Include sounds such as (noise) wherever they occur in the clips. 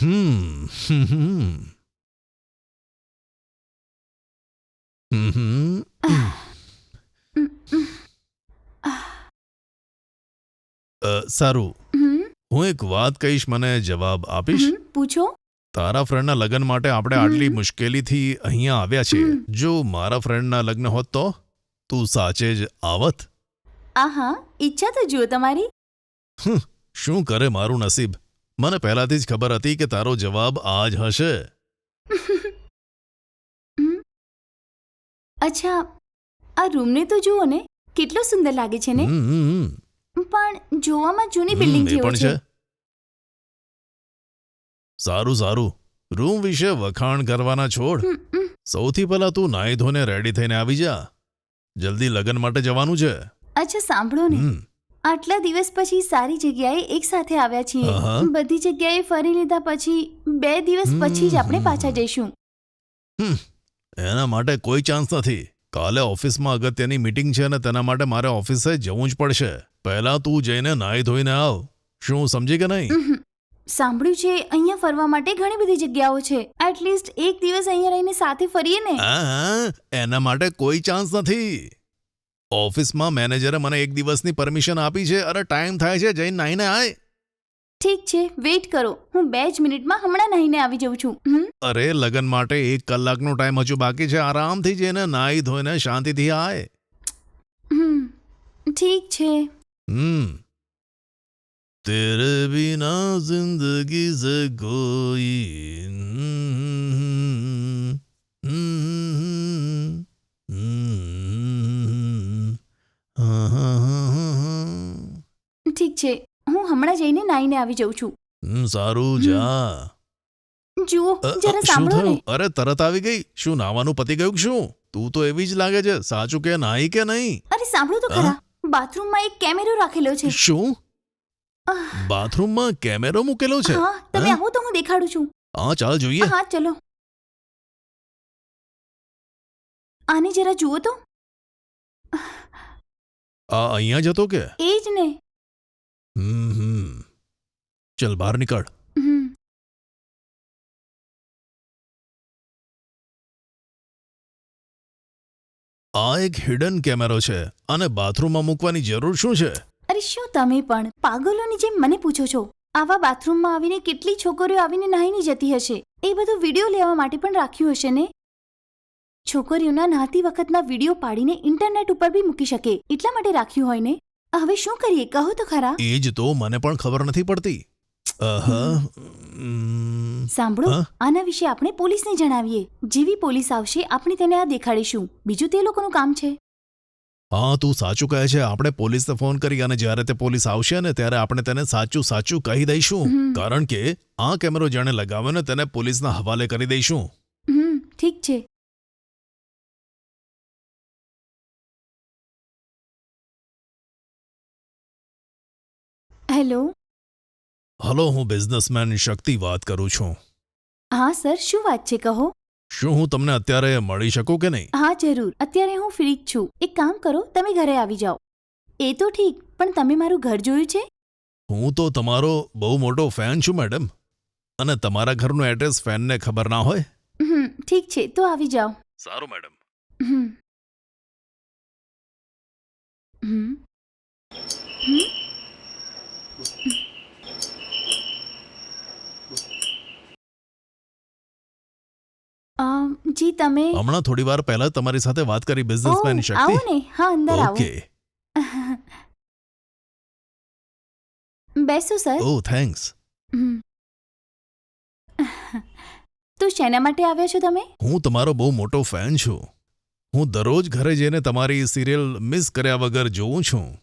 સારું. હું એક વાત કહીશ મને જવાબ આપીશ? પૂછો. તારા ફ્રેન્ડના લગ્ન માટે આપણે આટલી મુશ્કેલીથી અહીંયા આવ્યા છીએ. જો મારા ફ્રેન્ડના લગ્ન હોત તો? તું સાચે જ આવત. આહા ઈચ્છા તો જુઓ તમારી. શું કરે મારું નસીબ? મને પહેલાથી જ ખબર હતી કે તારો જવાબ આ જ હશે (laughs) અચ્છા આ રૂમને તો જુઓ ને કેટલો સુંદર લાગે છે ને? હમ, હમ, હમ. પણ જોવામાં જૂની હમ, બિલ્ડિંગ એ જેવો પણ છે. સારું સારું. રૂમ વિશે વખાણ કરવાના છોડ. હમ, હમ. સૌથી પહેલા તું નાઈ ધોને રેડી થઈને આવી જા. જલ્દી લગ્ન માટે જવાનું છે. અચ્છા સાંભળો ને. હમ, આટલા દિવસ પછી સારી જગ્યાએ એક સાથે આવ્યા છીએ. બધી જગ્યાએ ફરી લીધા પછી બે દિવસ પછી જ આપણે પાછા જઈશું. એના માટે કોઈ ચાન્સ નથી. કાલે ઓફિસમાં અગત્યની મીટિંગ છે અને તેના માટે મારે ઓફિસે જવું જ પડશે. પહેલા તું જઈને નાહી ધોઈને આવ. શું સમજી કે નહીં? સાંભળ્યું છે અહીંયા ફરવા માટે ઘણી બધી જગ્યાઓ છે. એટલીસ્ટ એક દિવસ અહીંયા રહીને સાથે ફરીએ ને. એના માટે કોઈ ચાન્સ નથી. ઓફિસમાં મેનેજરે મને એક દિવસની પરમિશન આપી છે અરે ટાઈમ થાય છે જઈને નાઈને આય. ઠીક છે વેઇટ કરો. હું બે જ મિનિટમાં હમણાં નાહીને આવી જાઉં છું? અરે લગન માટે એક કલાકનો ટાઈમ હજુ બાકી છે. આરામથી જઈને નાઈ ધોઈને શાંતિથી આય. ઠીક છે. હમ. તેરે બિના જિંદગી સે કોઈ છે. હું હમણાં જઈને નાઈને આવી જાઉં છું. સારું જા. જુઓ જરા સાંભળો ને. અરે તરત આવી ગઈ? શું નાવાનું પતી ગયું શું? તું તો એવી જ લાગે છે સાચું કે નાઈ કે નહીં? અરે સાંભળો તો ખરા. બાથરૂમમાં એક કેમેરો રાખેલો છે. શું? બાથરૂમમાં કેમેરો મૂકેલો છે? હા તમે? આવો તો હું દેખાડું છું. હા ચાલ જોઈએ. હા ચલો. આને જરા જુઓ તો. આ અહીંયા જતો કે? એ જ ને. ચલ બહાર નીકળ આ એક હિડન કેમેરો છે અને બાથરૂમમાં મૂકવાની જરૂર શું છે અરે શું તમે પણ પાગલોની જેમ મને પૂછો છો આવા બાથરૂમમાં આવીને કેટલી છોકરીઓ આવીને નાહીની જતી હશે એ બધું વીડિયો લેવા માટે પણ રાખ્યું હશે ને છોકરીઓના નહાતી વખતના વીડિયો પાડીને ઇન્ટરનેટ ઉપર બી મૂકી શકે એટલા માટે રાખ્યું હોય ને હવે શું કરીએ કહો તો ખરા એ જ તો મને પણ ખબર નથી પડતી સાંભળો આના વિશે આપણે પોલીસને જણાવીએ. જેવી પોલીસ આવશે આપણે તેને આ દેખાડીશું. બીજું તે લોકોનું કામ છે. હા તું સાચું કહે છે. આપણે પોલીસને ફોન કરી અને જ્યારે તે પોલીસ આવશે ને ત્યારે આપણે તેને સાચું સાચું કહી દઈશું. કારણ કે આ કેમેરો જેણે લગાવ્યો ને તેને પોલીસના હવાલે કરી દઈશું. ઠીક છે. હેલો? હલો હું બિઝનેસમેન શક્તિ વાત કરું છું. હા સર શું વાત છે કહો? શું હું તમને અત્યારે મળી શકું કે નહીં? હા જરૂર. અત્યારે હું ફ્રી જ છું. એક કામ કરો તમે ઘરે આવી જાઓ. એ તો ઠીક પણ તમે મારું ઘર જોયું છે? હું તો તમારો બહુ મોટો ફેન છું મેડમ. અને તમારા ઘરનું એડ્રેસ ફેનને ખબર ના હોય? હમ ઠીક છે તો આવી જાઓ. સારું મેડમ. હમ. હમ. હમ અમ, જી તમે હમણાં થોડી વાર પહેલા તમારી સાથે વાત કરી બિઝનેસમેન શક્તિ. આવો ને. હા અંદર આવો. ઓકે (laughs) બેસો સર. ઓ થેન્ક્સ તો શેના માટે આવ્યા છો તમે? હું તમારો બહુ મોટો ફેન છું. હું દરરોજ ઘરે જઈને તમારી સિરિયલ મિસ કર્યા વગર જોઉં છું.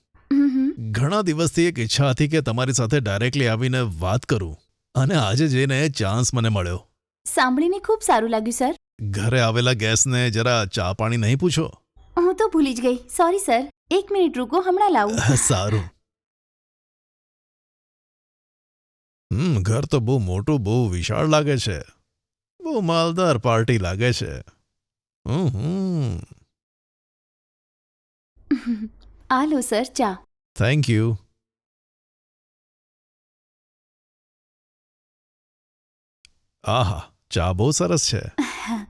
ઘણા દિવસથી એક ઈચ્છા હતી કે તમારી સાથે ડાયરેક્ટલી આવીને વાત કરું. અને આજે જઈને ચાન્સ મને મળ્યો. સાંભળીને ખૂબ સારું લાગ્યું સર. ઘરે આવેલા ગેસને જરા ચા પાણી નહીં પૂછો? હું તો ભૂલી જ ગઈ. સોરી સર એક મિનિટ રૂકો હમણાં લાવું. (laughs) સારું. હમ ઘર તો બહુ મોટું બહુ વિશાળ લાગે છે. બહુ માલદાર પાર્ટી લાગે છે. હમ હમ. (laughs) આ લો સર ચા. થેન્ક યુ આહા ચા બહુ સરસ છે. (laughs)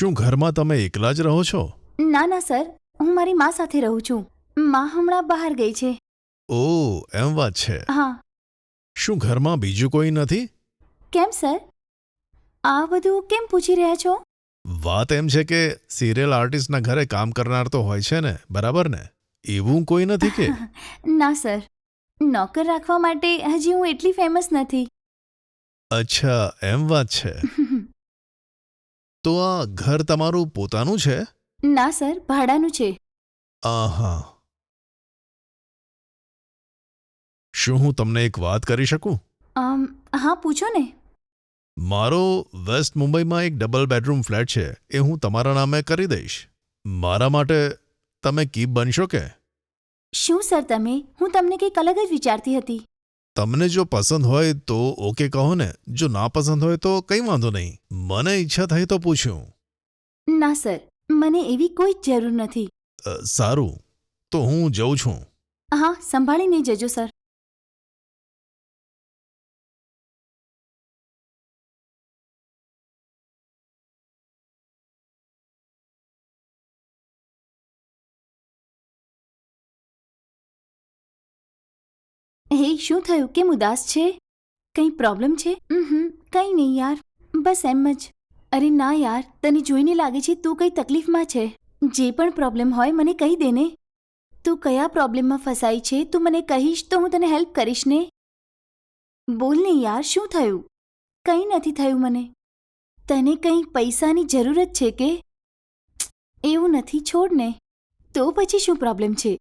શું ઘરમાં તમે એકલા જ રહો છો? ના ના સર. હું મારી મા સાથે રહું છું. મા હમણાં બહાર ગઈ છે. ઓ એમ વાત છે. હા. શું ઘરમાં બીજું કોઈ નથી? કેમ સર? આ બધું કેમ પૂછી રહ્યા છો? વાત એમ છે કે સિરિયલ આર્ટિસ્ટના ઘરે કામ કરનાર તો હોય છે ને બરાબર ને? એવું કોઈ નથી કે? (laughs) ના સર. નોકર રાખવા માટે હજી હું એટલી ફેમસ નથી. અચ્છા એમ વાત છે. (laughs) તો આ ઘર તમારું પોતાનું છે? ના સર ભાડાનું છે. આહા. શું હું તમને એક વાત કરી શકું? અમ, હા પૂછો ને. મારો વેસ્ટ મુંબઈમાં એક ડબલ બેડરૂમ ફ્લેટ છે એ હું તમારા નામે કરી દઈશ. મારા માટે તમે કીપ બનશો કે? શું સર તમે? હું તમને કંઈક અલગ જ વિચારતી હતી. તમને જો પસંદ હોય તો ઓકે કહો ને. જો ના પસંદ હોય તો કંઈ વાંધો નહીં. મને ઈચ્છા થઈ તો પૂછ્યું. ના સર. મને એવી કોઈ જરૂર નથી. સારું. તો હું જઉં છું. હા સંભાળીને જજો સર. હે, શું થયું? કેમ ઉદાસ છે? કંઈ પ્રોબ્લેમ છે? હમ કંઈ નહીં યાર. બસ એમ જ. અરે ના યાર, તને જોઈને લાગે છે તું કંઈ તકલીફમાં છે. જે પણ પ્રોબ્લેમ હોય મને કહી દે ને. તું કયા પ્રોબ્લેમમાં ફસાઈ છે તું મને કહીશ તો હું તને હેલ્પ કરીશ ને. બોલ ને યાર, શું થયું? કંઈ નથી થયું મને. તને કંઈ પૈસાની જરૂરત છે કે? એવું નથી, છોડ ને. તો પછી શું પ્રોબ્લેમ છે?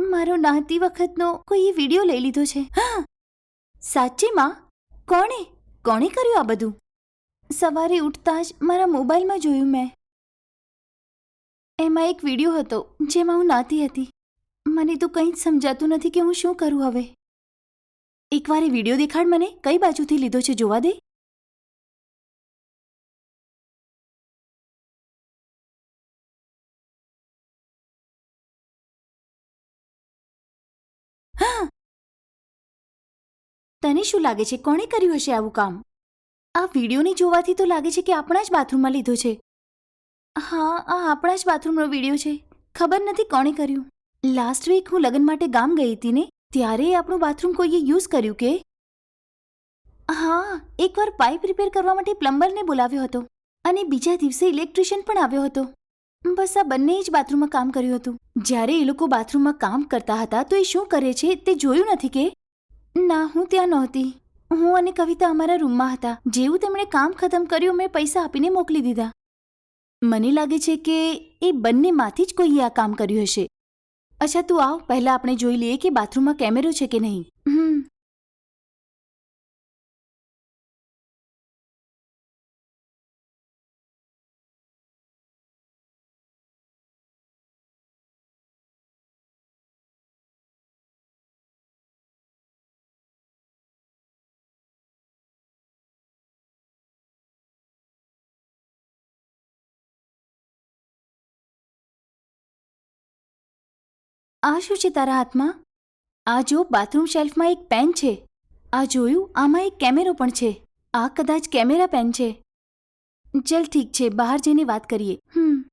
મારો નાતી વખતનો કોઈએ વીડિયો લઈ લીધો છે. હા! સાચીમાં કોણે? કોણે કર્યું આ બધું? સવારે ઉઠતા જ મારા મોબાઈલમાં જોયું મેં. એમાં એક વીડિયો હતો, જેમાં હું નાતી હતી. મને તો કંઈ જ સમજાતું નથી કે હું શું કરું હવે. એકવાર એ વીડિયો દેખાડ મને, કઈ બાજુથી લીધો છે જોવા દે. તને શું લાગે છે? કોણે કર્યું હશે આવું કામ? આ વિડીયોને જોવાથી તો લાગે છે કે આપણા જ બાથરૂમમાં લીધો છે. હા, આ આપણા જ બાથરૂમનો વીડિયો છે. ખબર નથી કોણે કર્યું. લાસ્ટ વીક હું લગ્ન માટે ગામ ગઈ હતી ને, ત્યારે આપણું બાથરૂમ કોઈએ યુઝ કર્યું કે? હા, એકવાર પાઇપ રિપેર કરવા માટે પ્લમ્બરને બોલાવ્યો હતો અને બીજા દિવસે ઇલેક્ટ્રિશિયન પણ આવ્યો હતો. બસ આ બંને જ બાથરૂમમાં કામ કર્યું હતું. જ્યારે એ લોકો બાથરૂમમાં કામ કરતા હતા તો એ શું કરે છે તે જોયું નથી કે? ના, હું ત્યાં નહોતી. હું અને કવિતા અમારા રૂમમાં હતા. જેવું તેમણે કામ ખતમ કર્યું, મેં પૈસા આપીને મોકલી દીધા. મને લાગે છે કે એ બંનેમાંથી જ કોઈએ આ કામ કર્યું હશે. અચ્છા, તું આવ. પહેલાં આપણે જોઈ લઈએ કે બાથરૂમમાં કેમેરો છે કે નહીં. હમ. આ શું છે તારા હાથમાં? આ જો બાથરૂમ શેલ્ફમાં એક પેન છે. આ જોયું, આમાં એક કેમેરો પણ છે. આ કદાચ કેમેરા પેન છે. ચલ ઠીક છે, બહાર જઈને વાત કરીએ. હમ.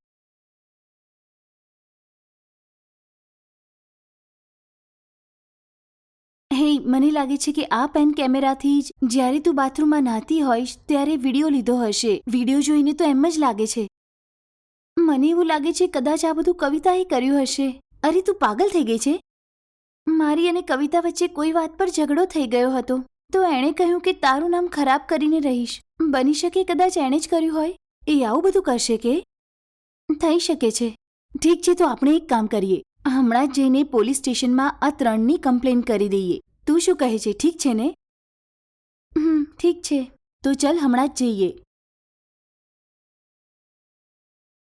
હે મને લાગે છે કે આ પેન કેમેરાથી જ જ્યારે તું બાથરૂમમાં નહાતી હોઈશ, ત્યારે વીડિયો લીધો હશે. વીડિયો જોઈને તો એમ જ લાગે છે. મને એવું લાગે છે કદાચ આ બધું કવિતાએ કર્યું હશે. અરે, તું પાગલ થઈ ગઈ છે? મારી અને કવિતા વચ્ચે કોઈ વાત પર ઝઘડો થઈ ગયો હતો. તો એણે કહ્યું કે તારું નામ ખરાબ કરીને રહીશ. બની શકે કદાચ એણે જ કર્યું હોય. એ આવું બધું કરશે કે? થઈ શકે છે. ઠીક છે, તો આપણે એક કામ કરીએ. હમણાં જ જઈને પોલીસ સ્ટેશનમાં આ ત્રણની કમ્પ્લેન કરી દઈએ. તું શું કહે છે, ઠીક છે ને? હમ, ઠીક છે. તો ચલ હમણાં જ જઈએ.